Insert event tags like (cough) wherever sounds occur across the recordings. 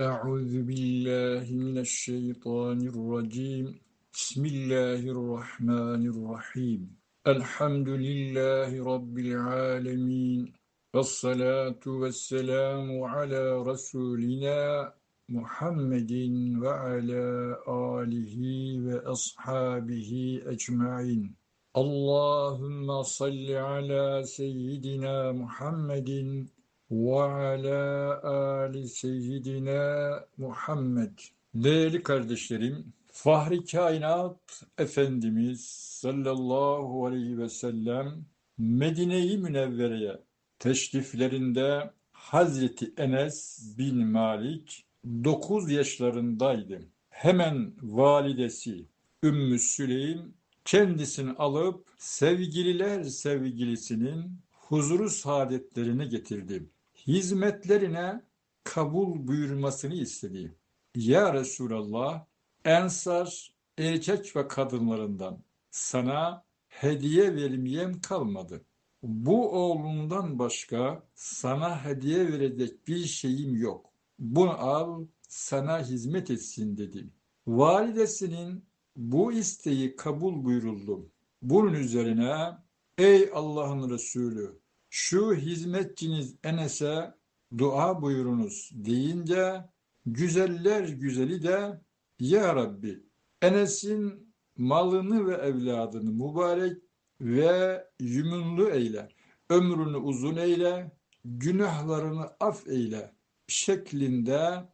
أعوذ بالله من الشيطان الرجيم. بسم الله الرحمن الرحيم. الحمد لله رب العالمين. والصلاة والسلام على رسولنا محمد وعلى آله وأصحابه أجمعين. اللهم صل على سيدنا محمد وعلى آل سيدنا Muhammed. Değerli kardeşlerim, Fahri Kainat Efendimiz sallallahu aleyhi ve sellem Medine-i Münevvere'ye teşriflerinde Hazreti Enes bin Malik 9 yaşlarındaydı. Hemen validesi Ümmü Süleym kendisini alıp sevgililer sevgilisinin huzuru saadetlerine getirdi. Hizmetlerine kabul buyurmasını istedi. Ya Resulallah, Ensar erkek ve kadınlarından sana hediye vermeyem kalmadı. Bu oğlundan başka sana hediye verecek bir şeyim yok. Bunu al, sana hizmet etsin dedi. Validesinin bu isteği kabul buyuruldu. Bunun üzerine ey Allah'ın Resulü şu hizmetçiniz Enes'e dua buyurunuz deyince güzeller güzeli de Ya Rabbi Enes'in malını ve evladını mübarek ve yümünlü eyle, ömrünü uzun eyle, günahlarını af eyle şeklinde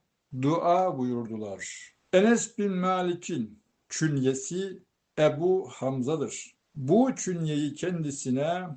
dua buyurdular. Enes bin Malik'in künyesi Ebu Hamza'dır. Bu künyeyi kendisine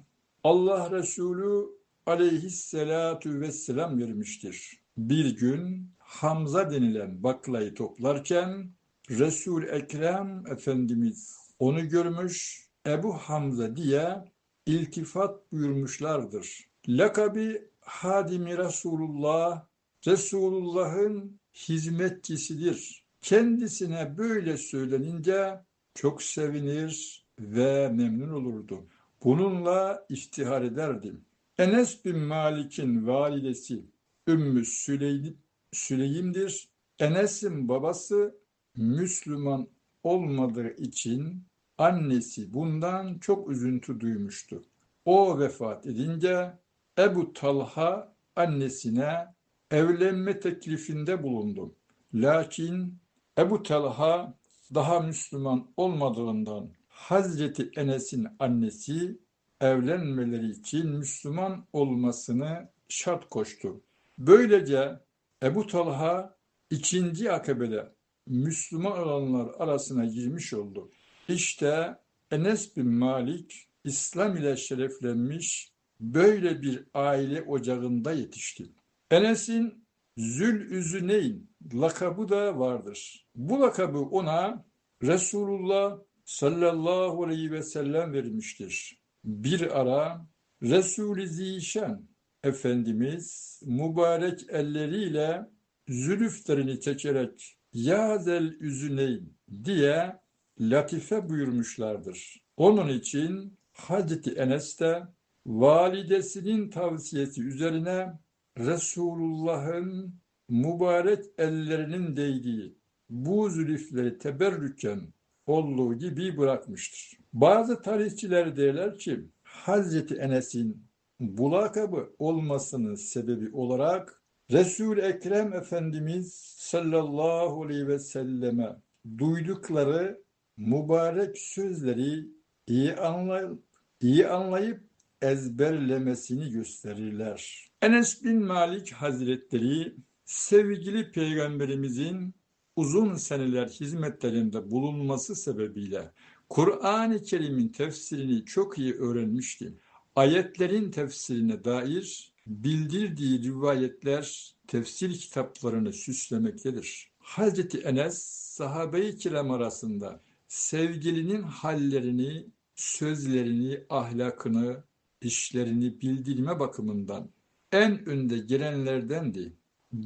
Allah Resulü aleyhisselatu vesselam vermiştir. Bir gün Hamza denilen baklayı toplarken Resul Ekrem Efendimiz onu görmüş Ebu Hamza diye iltifat buyurmuşlardır. Lakabi Hadimi Resulullah, Resulullah'ın hizmetçisidir. Kendisine böyle söylenince çok sevinir ve memnun olurdu. Bununla iftihar ederdim. Enes bin Malik'in validesi Ümmü Süleym, Süleym'dir. Enes'in babası Müslüman olmadığı için annesi bundan çok üzüntü duymuştu. O vefat edince Ebu Talha annesine evlenme teklifinde bulundu. Lakin Ebu Talha daha Müslüman olmadığından Hazreti Enes'in annesi evlenmeleri için Müslüman olmasını şart koştu. Böylece Ebu Talha ikinci akabede Müslüman olanlar arasına girmiş oldu. İşte Enes bin Malik İslam ile şereflenmiş böyle bir aile ocağında yetişti. Enes'in Zülüzüneyn lakabı da vardır. Bu lakabı ona Resulullah sallallahu aleyhi ve sellem vermiştir. Bir ara Resul-i Zişan Efendimiz mübarek elleriyle zülüflerini çekerek Yazel Üzüneyn diye latife buyurmuşlardır. Onun için Hazreti Enes de validesinin tavsiyesi üzerine Resulullah'ın mübarek ellerinin değdiği bu zülüfleri teberrüken olduğu gibi bırakmıştır. Bazı tarihçiler derler ki Hazreti Enes'in bu lakabı olmasının sebebi olarak Resul-i Ekrem Efendimiz sallallahu aleyhi ve selleme duydukları mübarek sözleri iyi anlayıp, iyi anlayıp ezberlemesini gösterirler. Enes bin Malik Hazretleri sevgili peygamberimizin uzun seneler hizmetlerinde bulunması sebebiyle Kur'an-ı Kerim'in tefsirini çok iyi öğrenmişti. Ayetlerin tefsirine dair bildirdiği rivayetler tefsir kitaplarını süslemektedir. Hazreti Enes sahabe-i kiram arasında sevgilinin hallerini, sözlerini, ahlakını, işlerini bildirme bakımından en önde gelenlerdendi.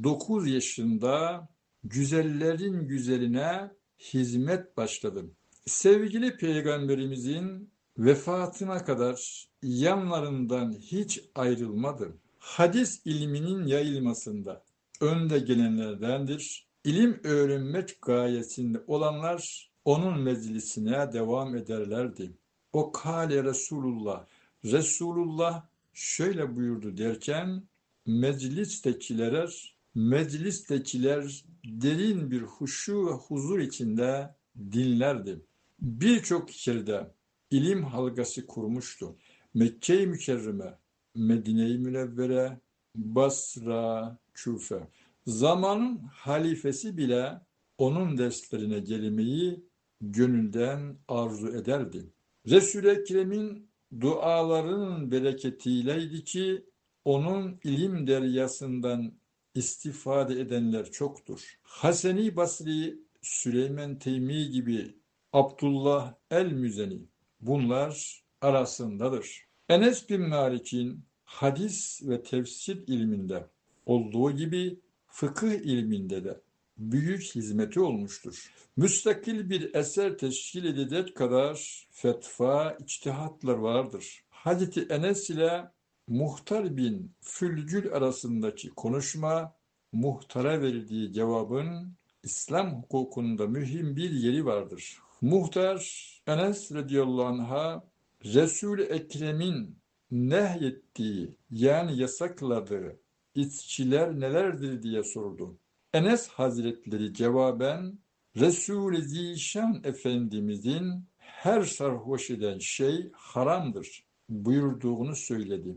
9 yaşında güzellerin güzeline hizmet başladım. Sevgili peygamberimizin vefatına kadar yanlarından hiç ayrılmadım. Hadis ilminin yayılmasında önde gelenlerdendir. İlim öğrenmek gayesinde olanlar onun meclisine devam ederlerdi. O kale Resulullah. Resulullah şöyle buyurdu derken meclistekiler meclistekiler derin bir huşu ve huzur içinde dinlerdi. Birçok yerde ilim halkası kurmuştu. Mekke-i Mükerreme, Medine-i Münevvere, Basra, Küfe. Zamanın halifesi bile onun derslerine gelmeyi gönülden arzu ederdi. Resul-i Ekrem'in dualarının bereketiyleydi ki onun ilim deryasından istifade edenler çoktur. Haseni Basri, Süleyman Teymi gibi Abdullah el-Müzeni bunlar arasındadır. Enes bin Malik'in hadis ve tefsir ilminde olduğu gibi fıkıh ilminde de büyük hizmeti olmuştur. Müstakil bir eser teşkil edecek kadar fetva, içtihatlar vardır. Hazreti Enes ile Muhtar bin Fülgül arasındaki konuşma, muhtara verdiği cevabın İslam hukukunda mühim bir yeri vardır. Muhtar Enes radıyallahu anh'a Resul-i Ekrem'in nehyettiği yani yasakladığı içkiler nelerdir diye sordu. Enes Hazretleri cevaben Resul-i Zişan Efendimizin her sarhoş eden şey haramdır buyurduğunu söyledi.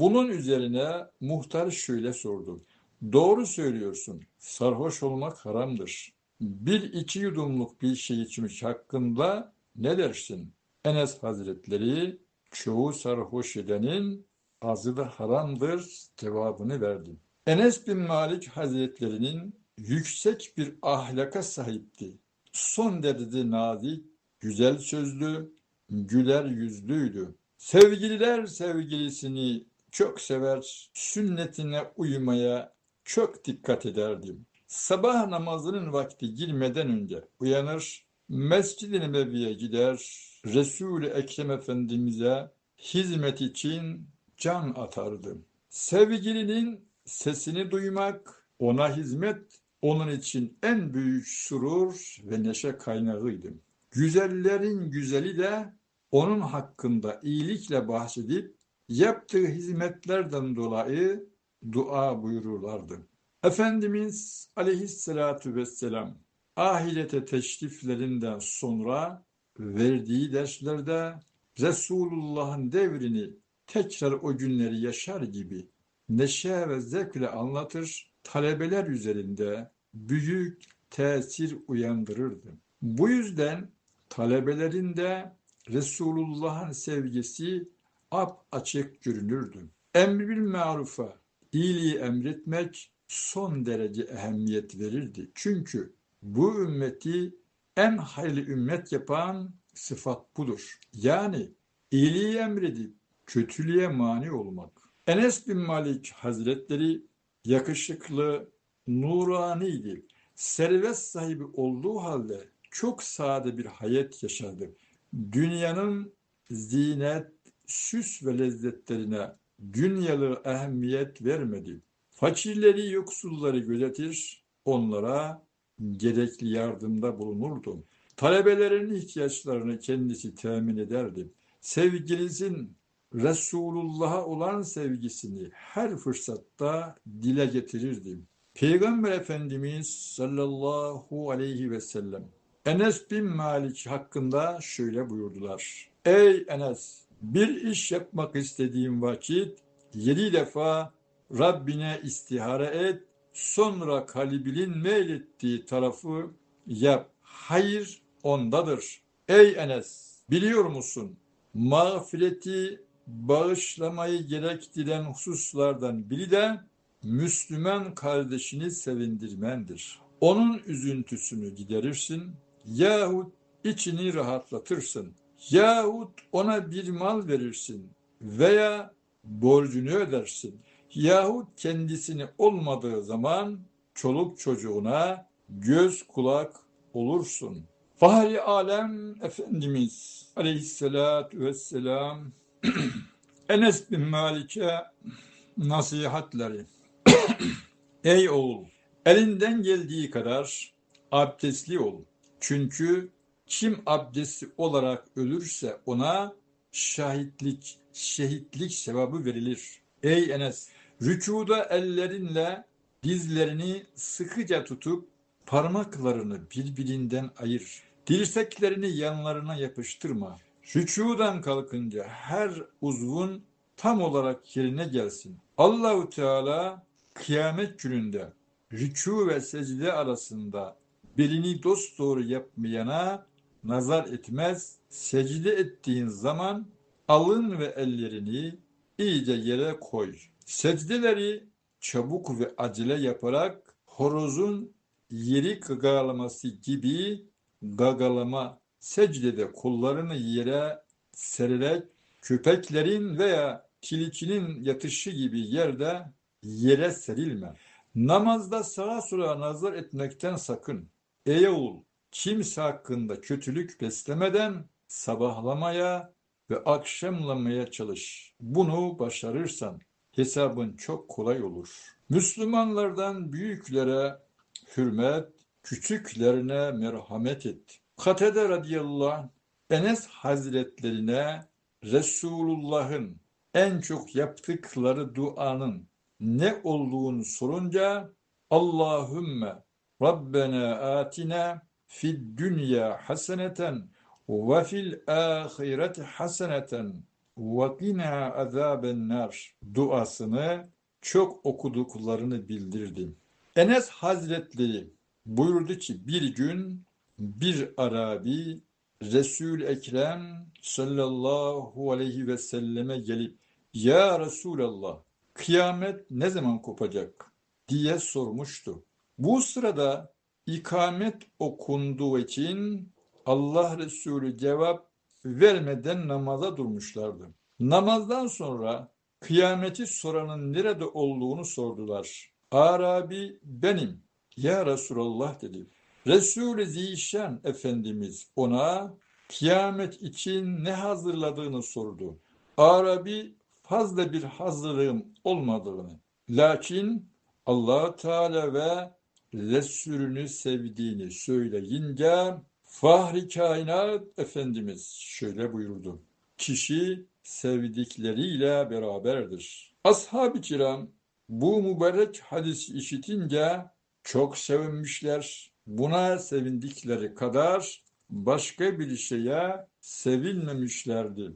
Bunun üzerine muhtar şöyle sordu. Doğru söylüyorsun. Sarhoş olmak haramdır. Bir iki yudumluk bir şey içmiş hakkında ne dersin? Enes Hazretleri çoğu sarhoş edenin azı da haramdır cevabını verdi. Enes bin Malik Hazretlerinin yüksek bir ahlaka sahipti. Son derece nazik, güzel sözlü, güler yüzlüydü. Sevgililer sevgilisini çok sever, sünnetine uymaya çok dikkat ederdim. Sabah namazının vakti girmeden önce uyanır, Mescid-i Nebevi'ye gider, Resul-i Ekrem Efendimiz'e hizmet için can atardım. Sevgilinin sesini duymak, ona hizmet onun için en büyük surur ve neşe kaynağıydı. Güzellerin güzeli de onun hakkında iyilikle bahsedip yaptığı hizmetlerden dolayı dua buyururlardı. Efendimiz aleyhissalatu vesselam ahirete teşriflerinden sonra verdiği derslerde Resulullah'ın devrini tekrar o günleri yaşar gibi neşe ve zevkle anlatır, talebeler üzerinde büyük tesir uyandırırdı. Bu yüzden talebelerinde Resulullah'ın sevgisi ap açık görünürdü. Emri bil marufa, iyiliği emretmek son derece ehemmiyet verirdi. Çünkü bu ümmeti en hayırlı ümmet yapan sıfat budur. Yani iyiliği emredip kötülüğe mani olmak. Enes bin Malik Hazretleri yakışıklı, nuraniydi. Servet sahibi olduğu halde çok sade bir hayat yaşadı. Dünyanın zinet, süs ve lezzetlerine dünyalı ehemmiyet vermedi. Fakirleri, yoksulları gözetir, onlara gerekli yardımda bulunurdu. Talebelerin ihtiyaçlarını kendisi temin ederdi. Sevgilisinin Resulullah'a olan sevgisini her fırsatta dile getirirdi. Peygamber Efendimiz sallallahu aleyhi ve sellem Enes bin Malik hakkında şöyle buyurdular. Ey Enes! Bir iş yapmak istediğin vakit yedi defa Rabbine istihare et, sonra kalbinin meylettiği tarafı yap. Hayır ondadır. Ey Enes! Biliyor musun? Mağfireti, bağışlamayı gerektiren hususlardan biri de Müslüman kardeşini sevindirmendir. Onun üzüntüsünü giderirsin yahut içini rahatlatırsın yahut ona bir mal verirsin veya borcunu ödersin yahut kendisini olmadığı zaman çoluk çocuğuna göz kulak olursun. Fahri Alem Efendimiz Aleyhisselatü Vesselam (clears throat) Enes bin Malik'e nasihatleri (clears throat) Ey oğul, elinden geldiği kadar abdestli ol. Çünkü kim abdestli olarak ölürse ona şahitlik, şehitlik sevabı verilir. Ey Enes, rükuda ellerinle dizlerini sıkıca tutup parmaklarını birbirinden ayır. Dirseklerini yanlarına yapıştırma. Rükudan kalkınca her uzvun tam olarak yerine gelsin. Allahu Teala kıyamet gününde rükû ve secde arasında belini dosdoğru yapmayana nazar etmez. Secde ettiğin zaman alın ve ellerini iyice yere koy. Secdeleri çabuk ve acele yaparak horozun yeri gagalaması gibi gagalama secdede kollarını yere sererek köpeklerin veya tilkinin yatışı gibi yerde yere serilme. Namazda sağa sola nazar etmekten sakın. Ey oğul, kimse hakkında kötülük beslemeden sabahlamaya ve akşamlamaya çalış. Bunu başarırsan hesabın çok kolay olur. Müslümanlardan büyüklere hürmet, küçüklerine merhamet et. Katede radıyallahu anh, Enes hazretlerine Resulullah'ın en çok yaptıkları duanın ne olduğunu sorunca Allahümme Rabbena atina fid dünya haseneten ve fil ahireti haseneten ve qina azaben nar duasını çok okuduklarını bildirdim. Enes Hazretleri buyurdu ki bir gün bir Arabi resul Ekrem sallallahu aleyhi ve selleme gelip Ya Resulallah kıyamet ne zaman kopacak diye sormuştu. Bu sırada ikamet okunduğu için Allah Resulü cevap vermeden namaza durmuşlardı. Namazdan sonra kıyameti soranın nerede olduğunu sordular. Arabi benim ya Resulallah dedi. Resul-i Zişan Efendimiz ona kıyamet için ne hazırladığını sordu. Arabi fazla bir hazırlığım olmadığını, lakin allah Teala ve Resulünü sevdiğini söyleyince Fahri Kainat Efendimiz şöyle buyurdu. Kişi sevdikleriyle beraberdir. Ashab-ı kiram bu mübarek hadisi işitince çok sevinmişler. Buna sevindikleri kadar başka bir şeye sevinmemişlerdi.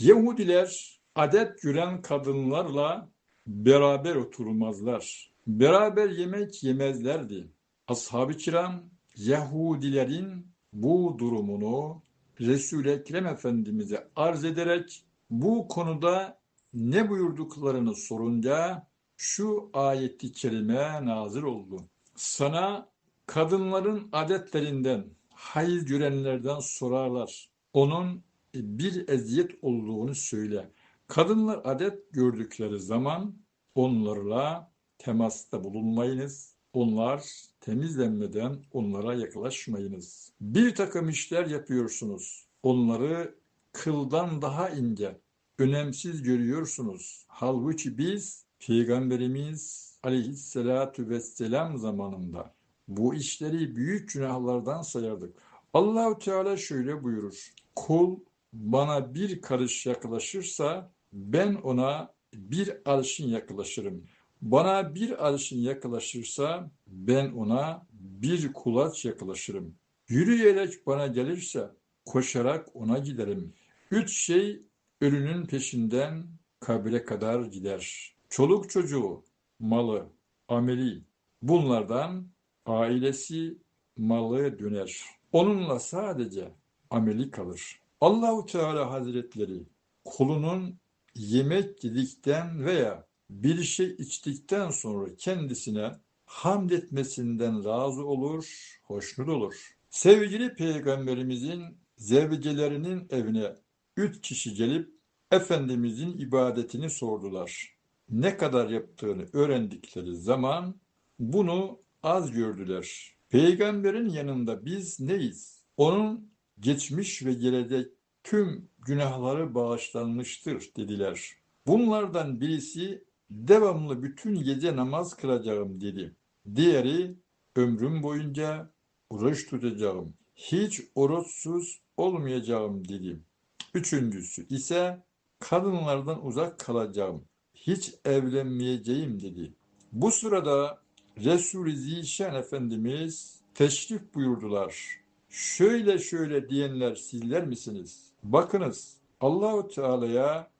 Yahudiler adet gören kadınlarla beraber oturmazlar. Beraber yemek yemezlerdi. Ashab-ı kiram Yahudilerin bu durumunu Resul-i Ekrem Efendimiz'e arz ederek bu konuda ne buyurduklarını sorunca şu ayeti kerime nazır oldu. Sana kadınların adetlerinden, hayız görenlerden sorarlar. Onun bir eziyet olduğunu söyle. Kadınlar adet gördükleri zaman onlarla temasta bulunmayınız. Onlar temizlenmeden onlara yaklaşmayınız. Bir takım işler yapıyorsunuz. Onları kıldan daha ince, önemsiz görüyorsunuz. Halbuki biz Peygamberimiz aleyhissalatu vesselam zamanında bu işleri büyük günahlardan sayardık. Allahu Teala şöyle buyurur. Kul bana bir karış yaklaşırsa ben ona bir arşın yaklaşırım. Bana bir arşın yaklaşırsa ben ona bir kulaç yaklaşırım. Yürüyerek bana gelirse koşarak ona giderim. Üç şey ölünün peşinden kabire kadar gider. Çoluk çocuğu, malı, ameli bunlardan ailesi malı döner. Onunla sadece ameli kalır. Allahu Teala Hazretleri kulunun yemek yedikten veya bir şey içtikten sonra kendisine hamd etmesinden razı olur, hoşnut olur. Sevgili Peygamberimizin zevcelerinin evine üç kişi gelip Efendimizin ibadetini sordular. Ne kadar yaptığını öğrendikleri zaman bunu az gördüler. Peygamberin yanında biz neyiz? Onun geçmiş ve gelecek tüm günahları bağışlanmıştır dediler. Bunlardan birisi devamlı bütün gece namaz kılacağım dedi. Diğeri ömrüm boyunca oruç tutacağım. Hiç oruçsuz olmayacağım dedi. Üçüncüsü ise kadınlardan uzak kalacağım. Hiç evlenmeyeceğim dedi. Bu sırada Resul-i Zişan Efendimiz teşrif buyurdular. Şöyle şöyle diyenler sizler misiniz? Bakınız Allahu Teala'ya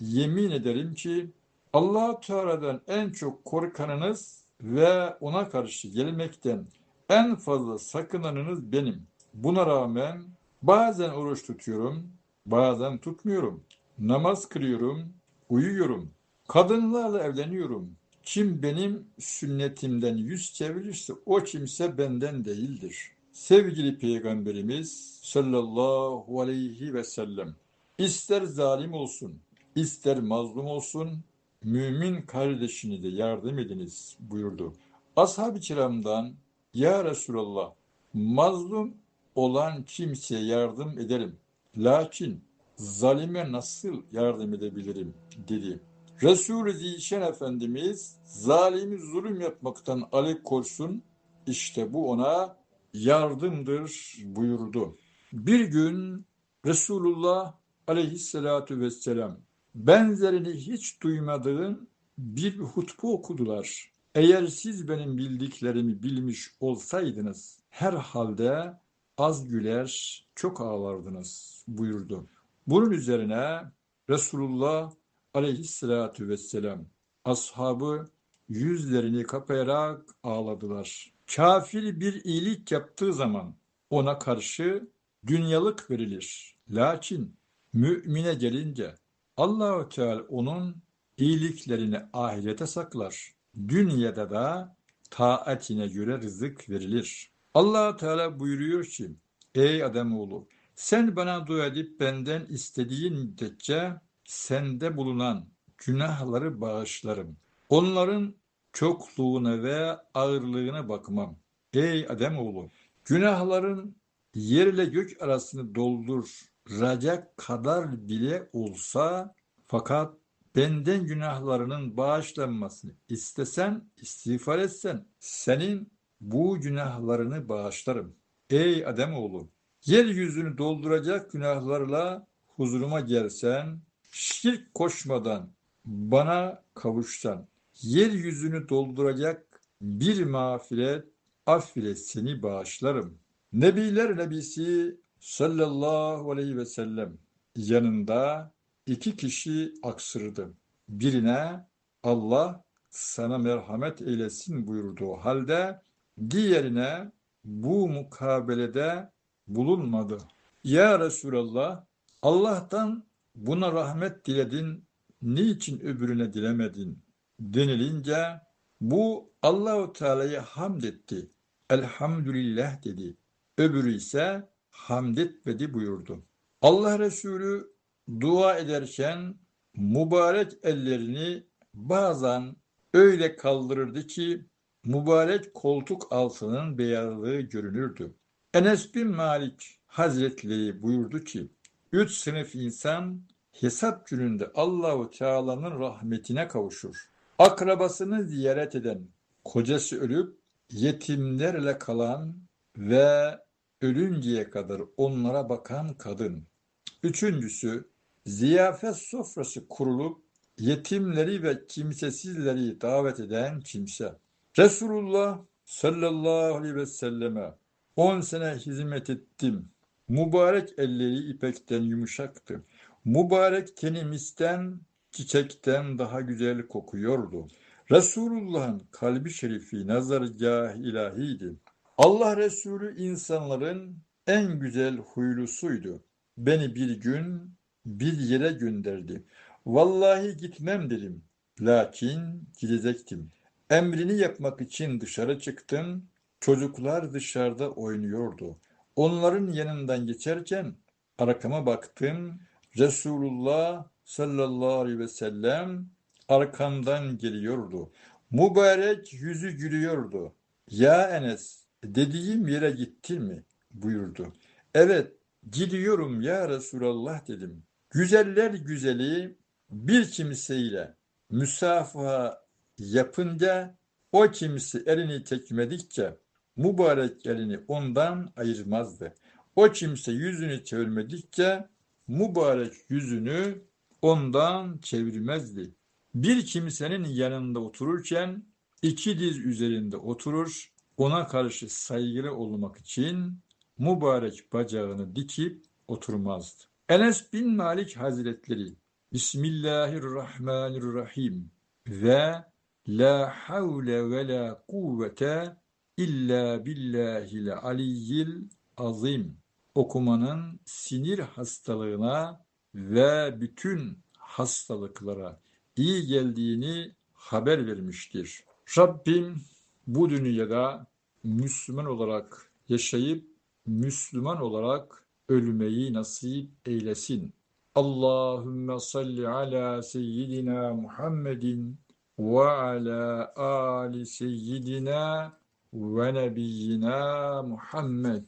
yemin ederim ki Allahu Teala'dan en çok korkanınız ve ona karşı gelmekten en fazla sakınanınız benim. Buna rağmen bazen oruç tutuyorum, bazen tutmuyorum. Namaz kılıyorum, uyuyorum. Kadınlarla evleniyorum. Kim benim sünnetimden yüz çevirirse o kimse benden değildir. Sevgili Peygamberimiz sallallahu aleyhi ve sellem ister zalim olsun, ister mazlum olsun, mümin kardeşini de yardım ediniz buyurdu. Ashab-ı kiramdan ya Resulallah mazlum olan kimseye yardım ederim. Lakin zalime nasıl yardım edebilirim dedi. Resul-i Zişan Efendimiz zalimi zulüm yapmaktan alıkoysun işte bu ona yardımdır buyurdu. Bir gün Resulullah aleyhissalatu vesselam benzerini hiç duymadığım bir hutbe okudular. Eğer siz benim bildiklerimi bilmiş olsaydınız herhalde az güler çok ağlardınız buyurdu. Bunun üzerine Resulullah aleyhissalatu vesselam ashabı yüzlerini kapayarak ağladılar. Kafir bir iyilik yaptığı zaman ona karşı dünyalık verilir. Lakin mümine gelince Allahu Teala onun iyiliklerini ahirete saklar. Dünyada da taatine göre rızık verilir. allah Teala buyuruyor ki Ey Ademoğlu sen bana dua edip benden istediğin müddetçe sende bulunan günahları bağışlarım. Onların çokluğuna ve ağırlığına bakmam. Ey Ademoğlu günahların yer ile gök arasını dolduracak kadar bile olsa fakat benden günahlarının bağışlanmasını istesen, istiğfar etsen senin bu günahlarını bağışlarım. Ey Ademoğlu yeryüzünü dolduracak günahlarla huzuruma gelsen, şirk koşmadan bana kavuşsan, yeryüzünü dolduracak bir mağfiret, af ile seni bağışlarım. Nebiler Nebisi sallallahu aleyhi ve sellem yanında iki kişi aksırdı. Birine Allah sana merhamet eylesin buyurduğu halde diğerine bu mukabelede bulunmadı. Ya Resulallah Allah'tan buna rahmet diledin, niçin öbürüne dilemedin? Denilince bu Allahu Teala'ya hamd etti. Elhamdülillah dedi. Öbürü ise hamd etmedi buyurdu. Allah Resulü dua ederken mübarek ellerini bazen öyle kaldırırdı ki mübarek koltuk altının beyazlığı görünürdü. Enes bin Malik Hazretleri buyurdu ki, üç sınıf insan hesap gününde Allahu Teala'nın rahmetine kavuşur. Akrabasını ziyaret eden, kocası ölüp yetimlerle kalan ve ölünceye kadar onlara bakan kadın. Üçüncüsü, ziyafet sofrası kurulup yetimleri ve kimsesizleri davet eden kimse. Resulullah sallallahu aleyhi ve selleme 10 sene hizmet ettim. Mübarek elleri ipekten yumuşaktı. Mübarek tenimizden çiçekten daha güzel kokuyordu. Resulullah'ın kalbi şerifi nazargah ilahiydi. Allah Resulü insanların en güzel huylusuydu. Beni bir gün bir yere gönderdi. Vallahi gitmem dedim. Lakin gidecektim. Emrini yapmak için dışarı çıktım. Çocuklar dışarıda oynuyordu. Onların yanından geçerken arkama baktım. Resulullah sallallahu aleyhi ve sellem arkamdan geliyordu. Mübarek yüzü gülüyordu. Ya Enes dediğim yere gittin mi? buyurdu. Evet gidiyorum ya Resulallah dedim. Güzeller güzeli bir kimseyle müsafaha yapınca o kimse elini tekmedikçe mübarek elini ondan ayırmazdı. O kimse yüzünü çevirmedikçe mübarek yüzünü ondan çevirmezdi. Bir kimsenin yanında otururken iki diz üzerinde oturur, ona karşı saygılı olmak için mübarek bacağını dikip oturmazdı. Enes bin Malik Hazretleri Bismillahirrahmanirrahim ve La havle ve la kuvvete illa billahil aliyyil azim okumanın sinir hastalığına ve bütün hastalıklara iyi geldiğini haber vermiştir. Rabbim bu dünyada Müslüman olarak yaşayıp Müslüman olarak ölmeyi nasip eylesin. Allahümme salli ala seyyidina Muhammedin ve ala ali seyyidina ve nebiyyina Muhammed.